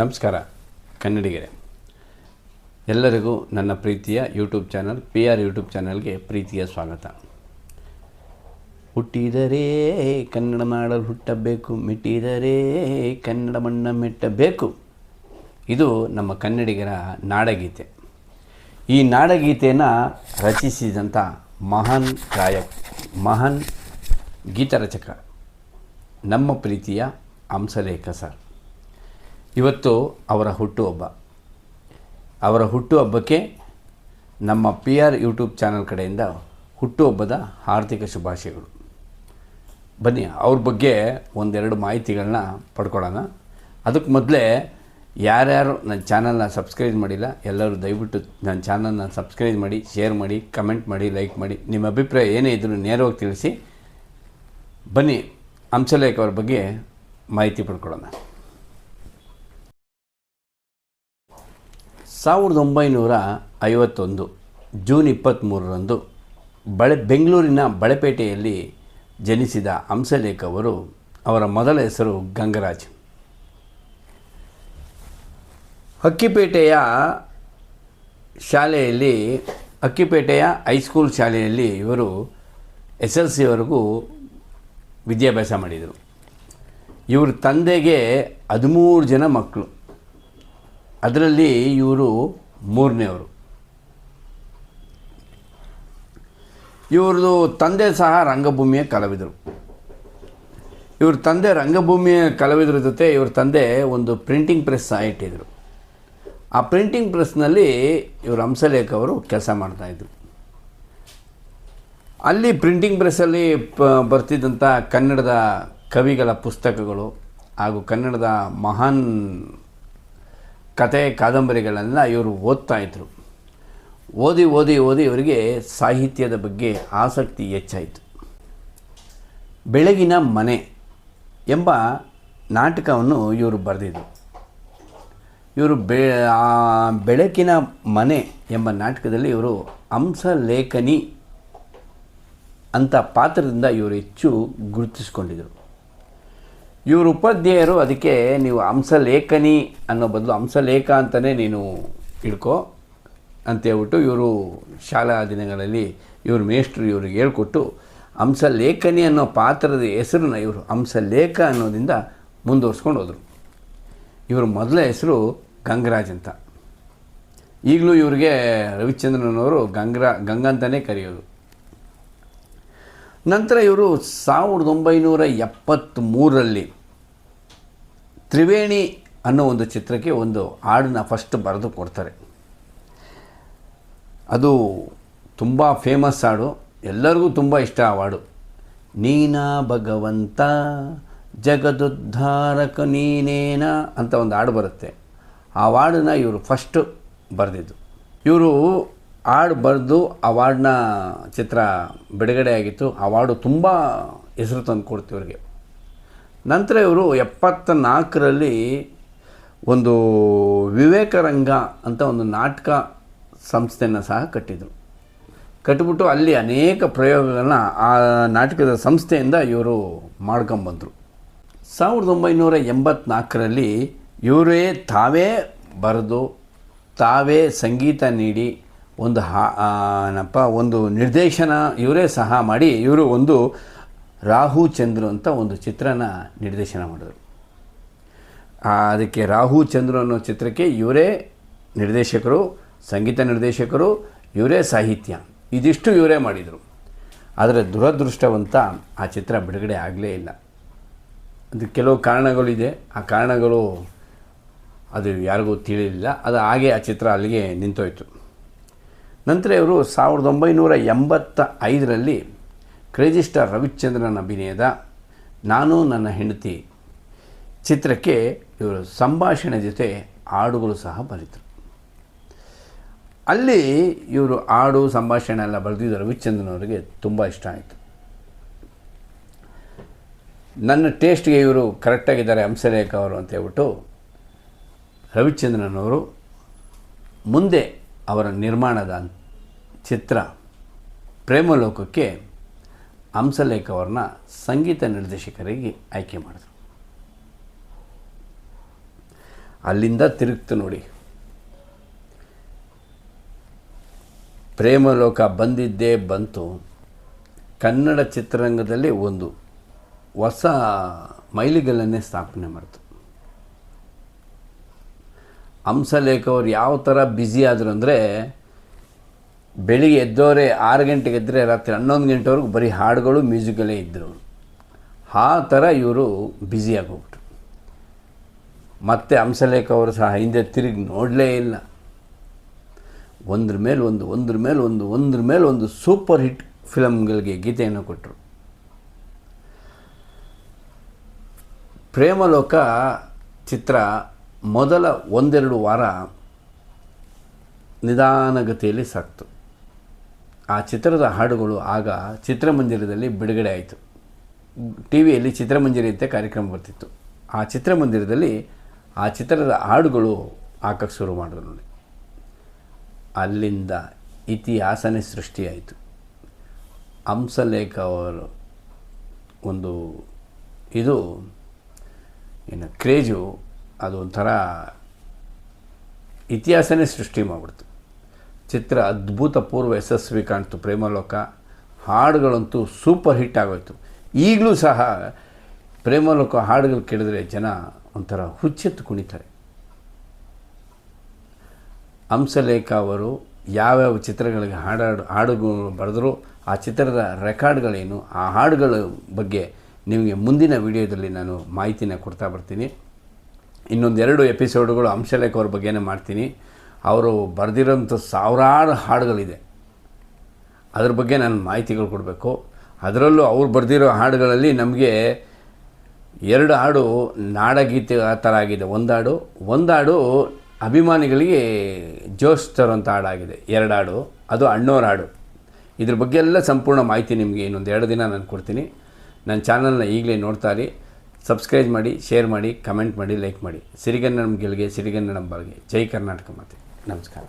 ನಮಸ್ಕಾರ, ಕನ್ನಡಿಗರೇ. ಎಲ್ಲರಿಗೂ ನನ್ನ ಪ್ರೀತಿಯ YouTube channel, P R YouTube ಚಾನಲ್ಗೆ ಪ್ರೀತಿಯ ಸ್ವಾಗತ. ಹುಟ್ಟಿದರೆ ಕನ್ನಡ ಮಾಡಲು ಹುಟ್ಟಬೇಕು, ಮೆಟ್ಟಿದರೆ ಕನ್ನಡ ಮಣ್ಣ ಮೆಟ್ಟಬೇಕು. ಇದು ನಮ್ಮ ಕನ್ನಡಿಗರ ನಾಡಗೀತೆ. ಈ ನಾಡಗೀತೆಯನ್ನು ರಚಿಸಿದಂಥ ಮಹಾನ್ ಗಾಯಕ, ಮಹಾನ್ ಗೀತರಚಕ, ನಮ್ಮ ಪ್ರೀತಿಯ ಹಂಸಲೇಖ ಸರ್. ಇವತ್ತು ಅವರ ಹುಟ್ಟುಹಬ್ಬ. ಅವರ ಹುಟ್ಟುಹಬ್ಬಕ್ಕೆ ನಮ್ಮ ಪಿ ಆರ್ ಯೂಟ್ಯೂಬ್ ಚಾನಲ್ ಕಡೆಯಿಂದ ಹುಟ್ಟುಹಬ್ಬದ ಆರ್ಥಿಕ ಶುಭಾಶಯಗಳು. ಬನ್ನಿ, ಅವ್ರ ಬಗ್ಗೆ ಒಂದೆರಡು ಮಾಹಿತಿಗಳನ್ನ ಪಡ್ಕೊಳ್ಳೋಣ. ಅದಕ್ಕೆ ಮೊದಲೇ ಯಾರ್ಯಾರು ನನ್ನ ಚಾನಲ್ನ ಸಬ್ಸ್ಕ್ರೈಬ್ ಮಾಡಿಲ್ಲ, ಎಲ್ಲರೂ ದಯವಿಟ್ಟು ನನ್ನ ಚಾನಲ್ನ ಸಬ್ಸ್ಕ್ರೈಬ್ ಮಾಡಿ, ಶೇರ್ ಮಾಡಿ, ಕಮೆಂಟ್ ಮಾಡಿ, ಲೈಕ್ ಮಾಡಿ. ನಿಮ್ಮ ಅಭಿಪ್ರಾಯ ಏನೇ ಇದ್ದರೂ ನೇರವಾಗಿ ತಿಳಿಸಿ. ಬನ್ನಿ, ಹಂಸಲೇಖ ಅವ್ರ ಬಗ್ಗೆ ಮಾಹಿತಿ ಪಡ್ಕೊಳ್ಳೋಣ. ಸಾವಿರದ ಒಂಬೈನೂರ ಐವತ್ತೊಂದು, ಜೂನ್ ಇಪ್ಪತ್ತ್ಮೂರರಂದು ಬಳೆ, ಬೆಂಗಳೂರಿನ ಬಳೆಪೇಟೆಯಲ್ಲಿ ಜನಿಸಿದ ಹಂಸಲೇಖ ಅವರು ಅವರ ಮೊದಲ ಹೆಸರು ಗಂಗರಾಜ್. ಅಕ್ಕಿಪೇಟೆಯ ಶಾಲೆಯಲ್ಲಿ ಅಕ್ಕಿಪೇಟೆಯ ಹೈಸ್ಕೂಲ್ ಶಾಲೆಯಲ್ಲಿ ಇವರು ಎಸ್ ಎಲ್ ಸಿವರೆಗೂ ವಿದ್ಯಾಭ್ಯಾಸ ಮಾಡಿದರು. ಇವರ ತಂದೆಗೆ ಹದಿಮೂರು ಜನ ಮಕ್ಕಳು. ಅದರಲ್ಲಿ ಇವರು ಮೂರನೇವರು ಇವ್ರದ್ದು ತಂದೆ ಸಹ ರಂಗಭೂಮಿಯ ಕಲಾವಿದರು. ಇವ್ರ ತಂದೆ ರಂಗಭೂಮಿಯ ಕಲಾವಿದರ ಜೊತೆ ಇವ್ರ ತಂದೆ ಒಂದು ಪ್ರಿಂಟಿಂಗ್ ಪ್ರೆಸ್ ಸಹ ಇಟ್ಟಿದ್ದರು ಆ ಪ್ರಿಂಟಿಂಗ್ ಪ್ರೆಸ್ನಲ್ಲಿ ಇವರು ಹಂಸಲೇಖ ಅವರು ಕೆಲಸ ಮಾಡ್ತಾಯಿದ್ರು ಅಲ್ಲಿ ಪ್ರಿಂಟಿಂಗ್ ಪ್ರೆಸ್ಸಲ್ಲಿ ಬರ್ತಿದ್ದಂಥ ಕನ್ನಡದ ಕವಿಗಳ ಪುಸ್ತಕಗಳು ಹಾಗೂ ಕನ್ನಡದ ಮಹಾನ್ ಕತೆ ಕಾದಂಬರಿಗಳನ್ನು ಇವರು ಓದ್ತಾ ಇದ್ದರು ಓದಿ ಓದಿ ಓದಿ ಇವರಿಗೆ ಸಾಹಿತ್ಯದ ಬಗ್ಗೆ ಆಸಕ್ತಿ ಹೆಚ್ಚಾಯಿತು. ಬೆಳಗಿನ ಮನೆ ಎಂಬ ನಾಟಕವನ್ನು ಇವರು ಬರೆದಿದ್ರು. ಇವರು ಬೆ ಬೆಳಕಿನ ಮನೆ ಎಂಬ ನಾಟಕದಲ್ಲಿ ಇವರು ಹಂಸಲೇಖನಿ ಅಂತ ಪಾತ್ರದಿಂದ ಇವರು ಹೆಚ್ಚು ಗುರುತಿಸ್ಕೊಂಡಿದ್ದರು ಇವರು ಉಪಾಧ್ಯಾಯರು, ಅದಕ್ಕೆ ನೀವು ಹಂಸಲೇಖನಿ ಅನ್ನೋ ಬದಲು ಹಂಸಲೇಖ ಅಂತಲೇ ನೀನು ಅಂತ ಅಂತೇಳ್ಬಿಟ್ಟು ಇವರು ಶಾಲಾ ದಿನಗಳಲ್ಲಿ ಇವರು ಮೇಷ್ಟ್ರು ಇವ್ರಿಗೆ ಹೇಳ್ಕೊಟ್ಟು ಹಂಸಲೇಖನಿ ಅನ್ನೋ ಪಾತ್ರದ ಹೆಸರನ್ನ ಇವರು ಹಂಸಲೇಖ ಅನ್ನೋದಿಂದ ಮುಂದುವರ್ಸ್ಕೊಂಡು ಹೋದರು. ಇವ್ರ ಮೊದಲ ಹೆಸರು ಗಂಗರಾಜ್ ಅಂತ. ಈಗಲೂ ಇವರಿಗೆ ರವಿಚಂದ್ರನವರು ಗಂಗ್ರ ಗಂಗಾ ಅಂತಲೇ ಕರೆಯೋದು. ನಂತರ ಇವರು ಸಾವಿರದ ಒಂಬೈನೂರ ಎಪ್ಪತ್ತ್ಮೂರರಲ್ಲಿ ತ್ರಿವೇಣಿ ಅನ್ನೋ ಒಂದು ಚಿತ್ರಕ್ಕೆ ಒಂದು ಹಾಡನ್ನ ಫಸ್ಟ್ ಬರೆದು ಕೊಡ್ತಾರೆ. ಅದು ತುಂಬ ಫೇಮಸ್ ಹಾಡು. ಎಲ್ಲರಿಗೂ ತುಂಬ ಇಷ್ಟ ಆ ಹಾಡು. ನೀನಾ ಭಗವಂತ, ಜಗದುದ್ಧಾರಕ ನೀನೇನ ಅಂತ ಒಂದು ಹಾಡು ಬರುತ್ತೆ. ಆ ಹಾಡನ್ನ ಇವರು ಫಸ್ಟು ಬರೆದಿದ್ದು. ಇವರು ಹಾಡು ಬರೆದು ಅವಾರ್ಡ್ನ ಚಿತ್ರ ಬಿಡುಗಡೆ ಆಗಿತ್ತು. ಅವಾರ್ಡು ತುಂಬ ಹೆಸರು ತಂದು ಕೊಡ್ತು ಇವರಿಗೆ ನಂತರ ಇವರು ಎಪ್ಪತ್ತ ನಾಲ್ಕರಲ್ಲಿ ಒಂದು ವಿವೇಕರಂಗ ಅಂತ ಒಂದು ನಾಟಕ ಸಂಸ್ಥೆಯನ್ನು ಸಹ ಕಟ್ಟಿದರು. ಕಟ್ಟಿಬಿಟ್ಟು ಅಲ್ಲಿ ಅನೇಕ ಪ್ರಯೋಗಗಳನ್ನ ಆ ನಾಟಕದ ಸಂಸ್ಥೆಯಿಂದ ಇವರು ಮಾಡ್ಕೊಂಬಂದರು. ಸಾವಿರದ ಒಂಬೈನೂರ ಎಂಬತ್ನಾಲ್ಕರಲ್ಲಿ ಇವರೇ ತಾವೇ ಬರೆದು, ತಾವೇ ಸಂಗೀತ ನೀಡಿ ಒಂದು ಹಾ ಒಂದು ನಿರ್ದೇಶನ ಇವರೇ ಸಹ ಮಾಡಿ, ಇವರು ಒಂದು ರಾಹು ಚಂದ್ರು ಅಂತ ಒಂದು ಚಿತ್ರನ ನಿರ್ದೇಶನ ಮಾಡಿದರು. ಅದಕ್ಕೆ ರಾಹು ಚಂದ್ರು ಅನ್ನೋ ಚಿತ್ರಕ್ಕೆ ಇವರೇ ನಿರ್ದೇಶಕರು, ಸಂಗೀತ ನಿರ್ದೇಶಕರು, ಇವರೇ ಸಾಹಿತ್ಯ. ಇದಿಷ್ಟು ಇವರೇ ಮಾಡಿದರು. ಆದರೆ ದುರದೃಷ್ಟವಂತ ಆ ಚಿತ್ರ ಬಿಡುಗಡೆ ಆಗಲೇ ಇಲ್ಲ. ಅದು ಕೆಲವು ಕಾರಣಗಳಿದೆ ಆ ಕಾರಣಗಳು ಅದು ಯಾರಿಗೂ ತಿಳಿಯಲಿಲ್ಲ ಅದು ಹಾಗೆ ಆ ಚಿತ್ರ ಅಲ್ಲಿಗೆ ನಿಂತೋಯ್ತು. ನಂತರ ಇವರು ಸಾವಿರದ ಒಂಬೈನೂರ ಎಂಬತ್ತ ಐದರಲ್ಲಿ ಕ್ರೇಜಿ ಸ್ಟಾರ್ ರವಿಚಂದ್ರನ್ ಅಭಿನಯದ ನಾನು ನನ್ನ ಹೆಂಡತಿ ಚಿತ್ರಕ್ಕೆ ಇವರು ಸಂಭಾಷಣೆ ಜೊತೆ ಹಾಡುಗಳು ಸಹ ಬರೀತರು ಅಲ್ಲಿ ಇವರು ಹಾಡು, ಸಂಭಾಷಣೆ ಎಲ್ಲ ಬರೆದಿದ್ದು ರವಿಚಂದ್ರನ್ ಅವರಿಗೆ ತುಂಬ ಇಷ್ಟ ಆಯಿತು. ನನ್ನ ಟೇಸ್ಟ್ಗೆ ಇವರು ಕರೆಕ್ಟಾಗಿದ್ದಾರೆ ಹಂಸರೇಖ ಅವರು ಅಂತ ಹೇಳ್ಬಿಟ್ಟು ರವಿಚಂದ್ರನ್ ಅವರು ಮುಂದೆ ಅವರ ನಿರ್ಮಾಣದ ಚಿತ್ರ ಪ್ರೇಮಲೋಕಕ್ಕೆ ಹಂಸಲೇಖ ಅವ್ರನ್ನ ಸಂಗೀತ ನಿರ್ದೇಶಕರಿಗೆ ಆಯ್ಕೆ ಮಾಡಿದರು. ಅಲ್ಲಿಂದ ತಿರುಗ್ತು ನೋಡಿ. ಪ್ರೇಮಲೋಕ ಬಂದಿದ್ದೇ ಬಂತು. ಕನ್ನಡ ಚಿತ್ರರಂಗದಲ್ಲಿ ಒಂದು ಹೊಸ ಮೈಲಿಗಲ್ಲನ್ನೇ ಸ್ಥಾಪನೆ ಮಾಡ್ತು. ಹಂಸಲೇಖ ಅವ್ರು ಯಾವ ಥರ ಬ್ಯುಸಿ ಆದರು ಅಂದರೆ ಬೆಳಿಗ್ಗೆ ಎದ್ದವರೇ ಆರು ಗಂಟೆಗೆ ಎದ್ದರೆ ರಾತ್ರಿ ಹನ್ನೊಂದು ಗಂಟೆವರೆಗೂ ಬರೀ ಹಾಡುಗಳು ಮ್ಯೂಸಿಕಲ್ಲೇ ಇದ್ದರು ಆ ಥರ ಇವರು ಬ್ಯುಸಿಯಾಗೋಗ್ಬಿಟ್ರು ಮತ್ತು ಹಂಸಲೇಖ ಅವರು ಸಹ ಹಿಂದೆ ತಿರುಗಿ ನೋಡಲೇ ಇಲ್ಲ. ಒಂದ್ರ ಮೇಲೆ ಒಂದು, ಒಂದ್ರ ಮೇಲೆ ಒಂದು, ಒಂದ್ರ ಮೇಲೆ ಒಂದು ಸೂಪರ್ ಹಿಟ್ ಫಿಲಮ್ಗಳಿಗೆ ಗೀತೆಯನ್ನು ಕೊಟ್ಟರು ಪ್ರೇಮಲೋಕ ಚಿತ್ರ ಮೊದಲ ಒಂದೆರಡು ವಾರ ನಿಧಾನಗತಿಯಲ್ಲಿ ಸಾಕ್ತು. ಆ ಚಿತ್ರದ ಹಾಡುಗಳು ಆಗ ಚಿತ್ರಮಂದಿರದಲ್ಲಿ ಬಿಡುಗಡೆ ಆಯಿತು. ಟಿ ವಿಯಲ್ಲಿ ಚಿತ್ರಮಂದಿರ ಅಂತ ಕಾರ್ಯಕ್ರಮ ಬರ್ತಿತ್ತು. ಆ ಚಿತ್ರಮಂದಿರದಲ್ಲಿ ಆ ಚಿತ್ರದ ಹಾಡುಗಳು ಹಾಕಕ್ಕೆ ಶುರು ಮಾಡಿದ್ರು ನೋಡಿ. ಅಲ್ಲಿಂದ ಇತಿಹಾಸನೇ ಸೃಷ್ಟಿಯಾಯಿತು. ಹಂಸಲೇಖ ಅವರು ಒಂದು ಇದು ಏನು, ಕ್ರೇಜು ಅದು ಒಂಥರ ಇತಿಹಾಸನೇ ಸೃಷ್ಟಿ ಮಾಡಿಬಿಡ್ತು. ಚಿತ್ರ ಅದ್ಭುತ, ಪೂರ್ವ ಯಶಸ್ವಿ ಕಾಣ್ತು ಪ್ರೇಮಲೋಕ. ಹಾಡುಗಳಂತೂ ಸೂಪರ್ ಹಿಟ್ ಆಗೋಯ್ತು. ಈಗಲೂ ಸಹ ಪ್ರೇಮಲೋಕ ಹಾಡುಗಳು ಕೇಳಿದ್ರೆ ಜನ ಒಂಥರ ಹುಚ್ಚೆತ್ತು ಕುಣಿತಾರೆ. ಹಂಸಲೇಖ ಅವರು ಯಾವ್ಯಾವ ಚಿತ್ರಗಳಿಗೆ ಹಾಡಾಡು, ಹಾಡುಗಳು ಬರೆದ್ರು ಆ ಚಿತ್ರದ ರೆಕಾರ್ಡ್ಗಳೇನು? ಆ ಹಾಡುಗಳ ಬಗ್ಗೆ ನಿಮಗೆ ಮುಂದಿನ ವಿಡಿಯೋದಲ್ಲಿ ನಾನು ಮಾಹಿತಿನ ಕೊಡ್ತಾ ಬರ್ತೀನಿ. ಇನ್ನೊಂದೆರಡು ಎಪಿಸೋಡ್ಗಳು ಅಂಶಲೇಖ ಅವ್ರ ಬಗ್ಗೆನೇ ಮಾಡ್ತೀನಿ. ಅವರು ಬರೆದಿರೋಂಥ ಸಾವಿರಾರು ಹಾಡುಗಳಿದೆ. ಅದ್ರ ಬಗ್ಗೆ ನಾನು ಮಾಹಿತಿಗಳು ಕೊಡಬೇಕು. ಅದರಲ್ಲೂ ಅವ್ರು ಬರೆದಿರೋ ಹಾಡುಗಳಲ್ಲಿ ನಮಗೆ ಎರಡು ಹಾಡು ನಾಡಗೀತೆ ಆ ಥರ ಆಗಿದೆ. ಒಂದಾಡು ಒಂದಾಡು ಅಭಿಮಾನಿಗಳಿಗೆ ಜೋಶ್ ತರೋಂಥ ಹಾಡಾಗಿದೆ. ಎರಡು ಹಾಡು, ಅದು ಅಣ್ಣೋರ ಹಾಡು. ಇದ್ರ ಬಗ್ಗೆ ಎಲ್ಲ ಸಂಪೂರ್ಣ ಮಾಹಿತಿ ನಿಮಗೆ ಇನ್ನೊಂದು ಎರಡು ದಿನ ನಾನು ಕೊಡ್ತೀನಿ. ನನ್ನ ಚಾನಲ್ನ ಈಗಲೇ ನೋಡ್ತಾ ಇರಿ. ಸಬ್ಸ್ಕ್ರೈಬ್ ಮಾಡಿ ಶೇರ್ ಮಾಡಿ ಕಮೆಂಟ್ ಮಾಡಿ ಲೈಕ್ ಮಾಡಿ. ಸಿರಿಗನ್ನಡಂ ಗೆಲ್ಗೆ ಸಿರಿಗನ್ನಡಂ ಬಾಳ್ಗೆ ಜೈ ಕರ್ನಾಟಕ ಮಾತೆ ನಮಸ್ಕಾರ